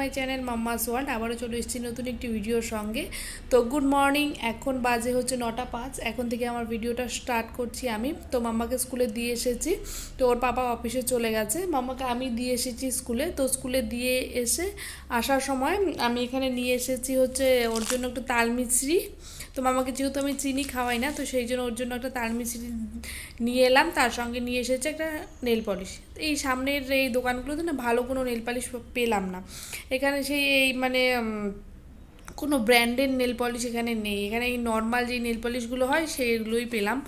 My channel mamma's world আবারও চলে এসেছি নতুন একটি ভিডিওর সঙ্গে। তো গুড মর্নিং, এখন বাজে হচ্ছে নটা পাঁচ। এখন থেকে আমার ভিডিওটা স্টার্ট করছি আমি। তো মাম্মাকে স্কুলে দিয়ে এসেছি। তো ওর পাপা অফিসে চলে গেছে। মাম্মাকে আমি দিয়ে এসেছি স্কুলে। তো স্কুলে দিয়ে এসে আসার সময় আমি এখানে নিয়ে এসেছি হচ্ছে ওর জন্য একটু তাল মিছরি। তো মামাকে যেহেতু আমি চিনি, খাওয়াই না, তো সেই জন্য ওর জন্য একটা তাল মিছরি নিয়ে এলাম। তার সঙ্গে নিয়ে এসেছে একটা নেল পলিশ। এই সামনের এই দোকানগুলোতে না ভালো কোনো নেল পলিশ পেলাম না। এখানে সেই এই মানে কোনো ব্র্যান্ডের নেল পলিশ এখানে নেই। এখানে এই নর্মাল যে নেল পলিশগুলো হয়, সেগুলোই পেলাম।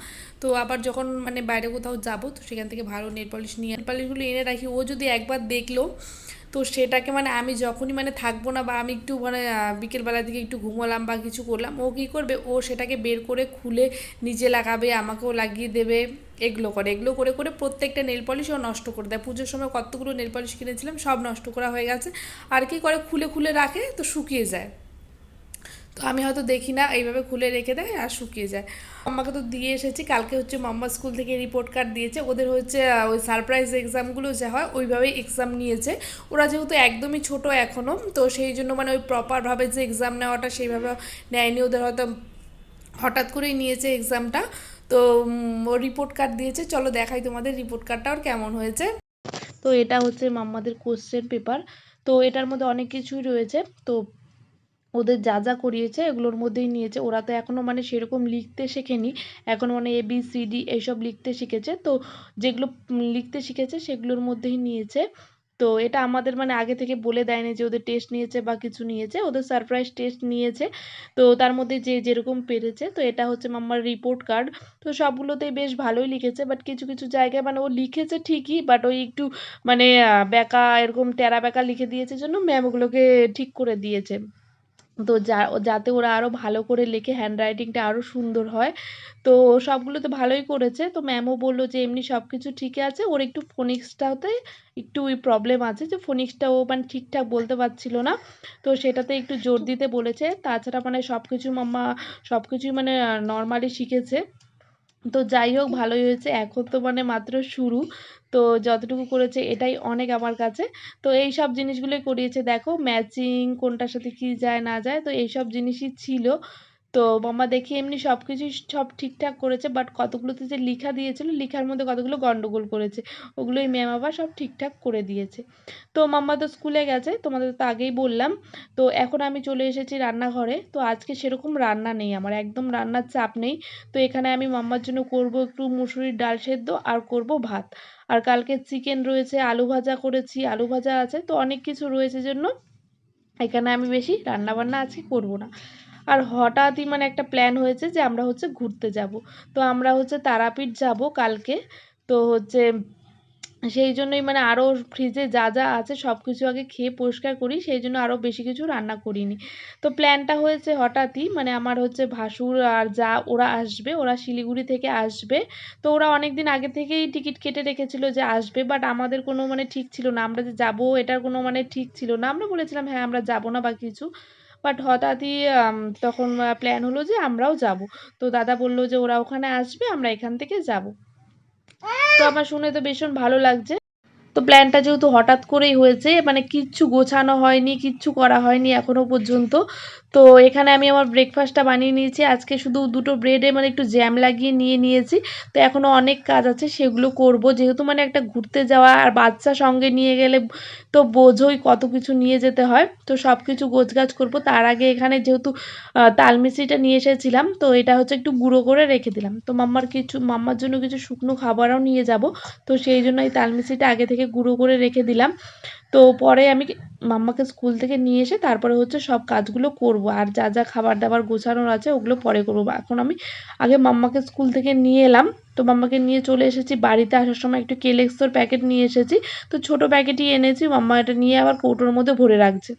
তো আবার যখন মানে বাইরে কোথাও যাব, তো সেখান থেকে ভালো নেল পলিশ নিয়ে নেল পলিশগুলো এনে রাখি। ও যদি একবার দেখল তো সেটাকে মানে আমি যখনই মানে থাকব না বা আমি একটু মানে বিকেলবেলার দিকে একটু ঘুমোলাম বা কিছু করলাম, ও কী করবে? ও সেটাকে বের করে খুলে নিজে লাগাবে, আমাকেও লাগিয়ে দেবে, এগুলো করে এগুলো করে করে প্রত্যেকটা নেল পলিশ ও নষ্ট করে দেয়। পুজোর সময় কতগুলো নেল পলিশ কিনেছিলাম, সব নষ্ট করা হয়ে গেছে। আর কি করে? খুলে খুলে রাখে তো শুকিয়ে যায়। তো আমি হয়তো দেখি না, এইভাবে খুলে রেখে দেয় আর শুকিয়ে যায়। আমাকে তো দিয়ে এসেছি, কালকে হচ্ছে মাম্মা স্কুল থেকে রিপোর্ট কার্ড দিয়েছে। ওদের হচ্ছে ওই সারপ্রাইজ এক্সামগুলো যা হয় ওইভাবেই এক্সাম নিয়েছে। ওরা যেহেতু একদমই ছোট এখনও তো সেই জন্য মানে ওই প্রপারভাবে যে এক্সাম নেওয়াটা সেইভাবে নেয়নি। ওদের হয়তো হঠাৎ করেই নিয়েছে এক্সামটা তো ও রিপোর্ট কার্ড দিয়েছে। চলো দেখাই তোমাদের রিপোর্ট কার্ডটা ওর কেমন হয়েছে। তো এটা হচ্ছে মাম্মাদের কোশ্চেন পেপার তো এটার মধ্যে অনেক কিছুই রয়েছে। তো ওদের যা যা করিয়েছে এগুলোর মধ্যেই নিয়েছে। ওরা তো এখনও মানে সেরকম লিখতে শেখেনি। এখন মানে এ বি সি ডি এইসব লিখতে শিখেছে। তো যেগুলো লিখতে শিখেছে সেগুলোর মধ্যেই নিয়েছে। তো এটা আমাদের মানে আগে থেকে বলে দেয়নি যে ওদের টেস্ট নিয়েছে বা কিছু নিয়েছে। ওদের সারপ্রাইজ টেস্ট নিয়েছে। তো তার মধ্যে যে যেরকম পেরেছে, তো এটা হচ্ছে মাম্মার রিপোর্ট কার্ড তো সবগুলোতেই বেশ ভালোই লিখেছে। বাট কিছু কিছু জায়গায় মানে ও লিখেছে ঠিকই বাট ওই একটু মানে বেঁকা এরকম টেরা বেঁকা লিখে দিয়েছে জন্য ম্যাম ওগুলোকে ঠিক করে দিয়েছে। তো যা, যাতে ওরা আরও ভালো করে লেখে হ্যান্ডরাইটিংটা আরও সুন্দর হয়। তো সবগুলো তো ভালোই করেছে। তো ম্যামও বলল যে, এমনি সব কিছু ঠিকই আছে। ওর একটু ফোনিক্সটাতে একটু ওই প্রবলেম আছে যে ফোনিক্সটা ও মানে ঠিকঠাক বলতে পারছিল না। তো সেটাতে একটু জোর দিতে বলেছে। তাছাড়া মানে সব কিছু মাম্মা সব কিছুই মানে নর্মালি শিখেছে। তো যাই হোক, ভালোই হয়েছে। এখন তো মানে মাত্র শুরু। তো যতটুকু করেছে, এটাই অনেক আমার কাছে। তো এই সব জিনিসগুলোই করিয়েছে। দেখো ম্যাচিং কোনটার সাথে কি যায়, না যায়, তো এই সব জিনিসই ছিল। তো মাম্মা দেখি এমনি সব কিছুই সব ঠিকঠাক করেছে বাট কতগুলোতে যে লেখা দিয়েছিল, লেখার মধ্যে কতগুলো গন্ডগোল করেছে, ওগুলোই ম্যাম আবার সব ঠিকঠাক করে দিয়েছে। তো মাম্মা তো স্কুলে গেছে, তোমাদের তো আগেই বললাম, তো এখন আমি চলে এসেছি রান্নাঘরে, তো আজকে সেরকম রান্না নেই আমার, একদম রান্নার চাপ নেই। তো এখানে আমি মাম্মার জন্য করব একটু মুসুরির ডাল সেদ্ধ আর করব ভাত। আর কালকে চিকেন রয়েছে, আলু ভাজা করেছি, আলু ভাজা আছে, তো অনেক কিছু রয়েছে জন্য এখানে আমি বেশি রান্না বান্না আজকে করব না। আর হঠাৎই মানে একটা প্ল্যান হয়েছে যে আমরা হচ্ছে ঘুরতে যাব। তো আমরা হচ্ছে তারাপীঠ যাব কালকে। তো হচ্ছে সেই জন্যই মানে আরও ফ্রিজে যা যা আছে সব কিছু আগে খেয়ে পরিষ্কার করি, সেই জন্য আরও বেশি কিছু রান্না করিনি। তো প্ল্যানটা হয়েছে হঠাৎই মানে আমার হচ্ছে ভাসুর আর যা, ওরা আসবে, ওরা শিলিগুড়ি থেকে আসবে। তো ওরা অনেক দিন আগে থেকেই টিকিট কেটে রেখেছিল যে আসবে বাট আমাদের কোনো মানে ঠিক ছিল না। আমরা যে যাব, এটার কোনো মানে ঠিক ছিল না। আমরা বলেছিলাম হ্যাঁ আমরা যাব না বা কিছু। বাট হঠাৎই তখন প্ল্যান হলো যে আমরাও যাব। তো দাদা বলল যে, ওরা ওখানে আসবে, আমরা এখান থেকে যাব। তো আমার শুনে তো ভীষণ ভালো লাগছে। তো প্ল্যানটা যেহেতু হঠাৎ করেই হয়েছে মানে কিচ্ছু গোছানো হয়নি, কিচ্ছু করা হয়নি এখনও পর্যন্ত তো এখানে আমি আমার ব্রেকফাস্টটা বানিয়ে নিয়েছি। আজকে শুধু দুটো ব্রেডে মানে একটু জ্যাম লাগিয়ে নিয়ে নিয়েছি। তো এখনও অনেক কাজ আছে সেগুলো করব। যেহেতু মানে একটা ঘুরতে যাওয়া আর বাচ্চা সঙ্গে নিয়ে গেলে তো বোঝোই কত কিছু নিয়ে যেতে হয়। তো সব কিছু গোছগাছ করব। তার আগে এখানে যেহেতু আহ, তাল মিষ্টিটা নিয়ে এসেছিলাম তো এটা হচ্ছে একটু গুঁড়ো করে রেখে দিলাম। তো মাম্মার কিছু মাম্মার জন্য কিছু শুকনো খাবারও নিয়ে যাব। তো সেই জন্য এই তাল মিষ্টিটা আগে থেকে গুঁড়ো করে রেখে দিলাম। তো পরে আমি মাম্মাকে স্কুল থেকে নিয়ে এসে তারপরে হচ্ছে সব কাজগুলো করব। আর যা যা খাবার দাবার গোছানোর আছে ওগুলো পরে করব। এখন আমি আগে মাম্মাকে স্কুল থেকে নিয়ে এলাম। তো মাম্মাকে নিয়ে চলে এসেছি বাড়িতে আসার সময় একটু কেলেক্সোর প্যাকেট নিয়ে এসেছি। তো ছোট প্যাকেটই এনেছি, মাম্মা এটা নিয়ে আবার কৌটোর মধ্যে ভরে রাখছে।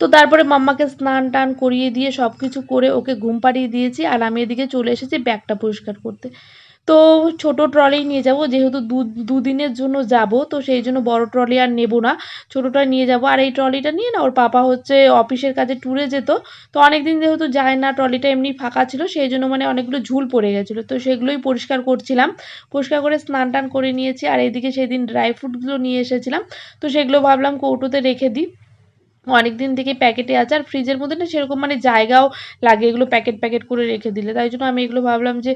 তো তারপরে মাম্মাকে স্নান টান করিয়ে দিয়ে সব কিছু করে ওকে ঘুম পাড়িয়ে দিয়েছি। আর আমি এদিকে চলে এসেছি ব্যাগটা পরিষ্কার করতে। তো ছোট ট্রলি নিয়ে যাব, যেহেতু দু, দুদিনের জন্য যাব, তো সেই জন্য বড় ট্রলি আর নেব না। ছোটোটা নিয়ে যাব, আর এই ট্রলিটা নিয়ে না, ওর পাপা হচ্ছে অফিসের কাজে ট্যুরে যেত। তো অনেক দিন যেহেতু যায় না, ট্রলিটা এমনি ফাঁকা ছিল, সেই জন্য মানে অনেকগুলো ঝুল পড়ে গেছিল। তো সেগুলোই পরিষ্কার করছিলাম। পরিষ্কার করে স্নান টান করে নিয়েছি, আর এইদিকে সেদিন ড্রাই ফ্রুটগুলো নিয়ে এসেছিলাম। তো সেগুলো ভাবলাম কৌটোতে রেখে দিই। অনেক দিন থেকে প্যাকেটে আছে আর ফ্রিজের মধ্যে না সেরকম মানে জায়গাও লাগে, এগুলো প্যাকেট প্যাকেট করে রেখে দিলে। তাই জন্য আমি এগুলো ভাবলাম যে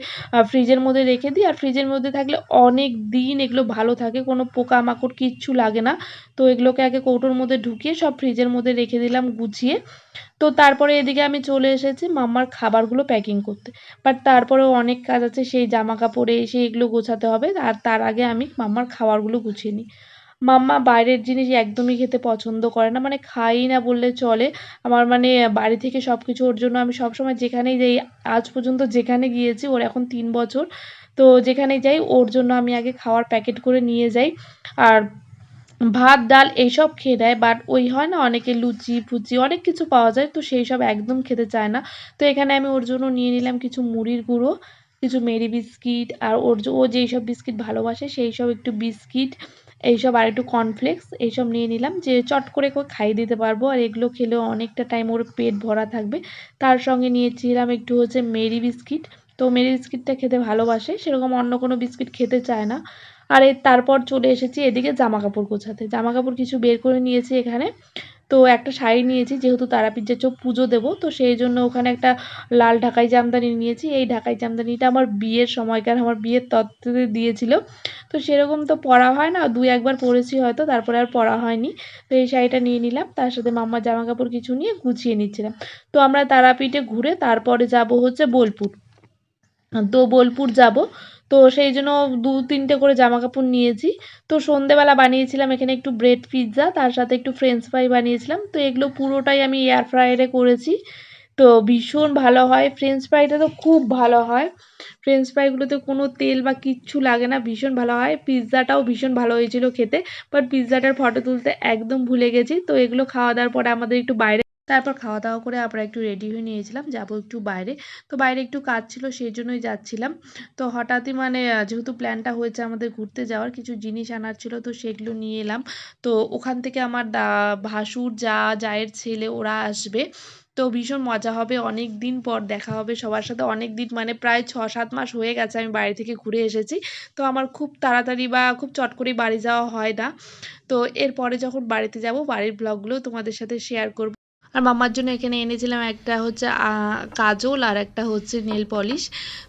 ফ্রিজের মধ্যে রেখে দিই। আর ফ্রিজের মধ্যে থাকলে অনেক দিন এগুলো ভালো থাকে, কোনো পোকামাকড় কিচ্ছু লাগে না। তো এগুলোকে আগে কৌটোর মধ্যে ঢুকিয়ে সব ফ্রিজের মধ্যে রেখে দিলাম, গুছিয়ে। তো তারপরে এদিকে আমি চলে এসেছি মাম্মার খাবারগুলো প্যাকিং করতে। বাট তারপরেও অনেক কাজ আছে, সেই জামা কাপড়ে এসে এগুলো গোছাতে হবে। আর তার আগে আমি মাম্মার খাবারগুলো গুছিয়ে নিই। মাম্মা বাইরের জিনিস একদমই খেতে পছন্দ করে না মানে খাই না বললে চলে। আমার মানে বাড়ি থেকে সব কিছু ওর জন্য আমি সবসময় যেখানেই যাই, আজ পর্যন্ত যেখানে গিয়েছি, ওর এখন তিন বছর। তো যেখানে যাই, ওর জন্য আমি আগে খাওয়ার প্যাকেট করে নিয়ে যাই। আর ভাত, ডাল এইসব খেয়ে দেয় বাট ওই হয় না অনেকে লুচি ফুচি অনেক কিছু পাওয়া যায়, তো সেই সব একদম খেতে চায় না। তো এখানে আমি ওর জন্য নিয়ে নিলাম কিছু মুড়ির গুঁড়ো, কিছু মেরি বিস্কিট, আর ওর ও যেই সব বিস্কিট ভালোবাসে সেই সব একটু বিস্কিট। এইসব আর একটু কর্নফ্লেক্স এইসব নিয়ে নিলাম। যে চট করে খাইয়ে দিতে পারব, আর এগুলো খেলেও অনেকটা টাইম ওর পেট ভরা থাকবে। তার সঙ্গে নিয়েছিলাম একটু হচ্ছে মেরি বিস্কিট। তো মেরি বিস্কিটটা খেতে ভালোবাসে, সেরকম অন্য কোনো বিস্কিট খেতে চায় না। আর তারপর চলে এসেছি এদিকে জামা কাপড় গোছাতে। জামা কাপড় কিছু বের করে নিয়েছি এখানে। তো একটা শাড়ি নিয়েছি, যেহেতু তারাপীঠ যে চোখ পুজো দেবো, তো সেই জন্য ওখানে একটা লাল ঢাকাই জামদানি নিয়েছি। এই ঢাকাই জামদানিটা আমার বিয়ের সময়কার, আমার বিয়ের তত্ত্বে দিয়েছিল। তো সেরকম তো পরা হয় না, দুই একবার পরেছি হয়তো, তারপরে আর পরা হয়নি। তো এই শাড়িটা নিয়ে নিলাম, তার সাথে মাম্মার জামা কাপড় কিছু নিয়ে গুছিয়ে নিচ্ছিলাম। তো আমরা তারাপীঠে ঘুরে তারপরে যাব হচ্ছে বোলপুর। তো বোলপুর যাব তো সেই জন্য দু তিনটে করে জামা কাপড় নিয়েছি। তো সন্ধেবেলা বানিয়েছিলাম এখানে একটু ব্রেড পিৎজা তার সাথে একটু ফ্রেঞ্চ ফ্রাই বানিয়েছিলাম। তো এগুলো পুরোটাই আমি এয়ার ফ্রায়ারে করেছি। তো ভীষণ ভালো হয়। ফ্রেঞ্চ ফ্রাইটা তো খুব ভালো হয়। ফ্রেঞ্চ ফ্রাইগুলোতে কোনো তেল বা কিচ্ছু লাগে না, ভীষণ ভালো হয়। পিৎজাটাও ভীষণ ভালো হয়েছিল খেতে। বাট পিৎজাটার ফটো তুলতে একদম ভুলে গেছি। তো এগুলো খাওয়া দাওয়ার পরে আমাদের একটু বাইরে তারপর খাওয়া দাওয়া করে আমরা একটু রেডি হয়ে নিয়েছিলাম, যাব একটু বাইরে। তো বাইরে একটু কাজ ছিল, সেই জন্যই যাচ্ছিলাম। তো হঠাৎই মানে যেহেতু প্ল্যানটা হয়েছে আমাদের ঘুরতে যাওয়ার, কিছু জিনিস আনার ছিল, তো সেগুলো নিয়ে এলাম। তো ওখান থেকে আমার দা, ভাসুর, যা, জায়ের ছেলে, ওরা আসবে। তো ভীষণ মজা হবে, অনেক দিন পর দেখা হবে সবার সাথে। অনেক দিন মানে প্রায় ছ সাত মাস হয়ে গেছে আমি বাড়ি থেকে ঘুরে এসেছি। তো আমার খুব তাড়াতাড়ি বা খুব চট করে বাড়ি যাওয়া হয় না। তো এরপরে যখন বাড়িতে যাব, বাড়ির ব্লগগুলো তোমাদের সাথে শেয়ার করব। আর মামার জন্য এখানে এনেছিলাম একটা হচ্ছে কাজল আর একটা হচ্ছে নেল পলিশ।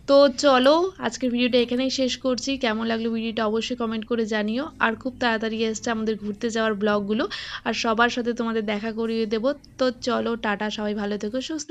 তো চলো, আজকের ভিডিওটা এখানেই শেষ করছি। কেমন লাগল ভিডিওটা অবশ্যই কমেন্ট করে জানিও। আর খুব তাড়াতাড়ি এসছে আমাদের ঘুরতে যাওয়ার ব্লগগুলো আর সবার সাথে তোমাদের দেখা করিয়ে দেবো। তো চলো, টাটা, সবাই ভালো থেকো, সুস্থ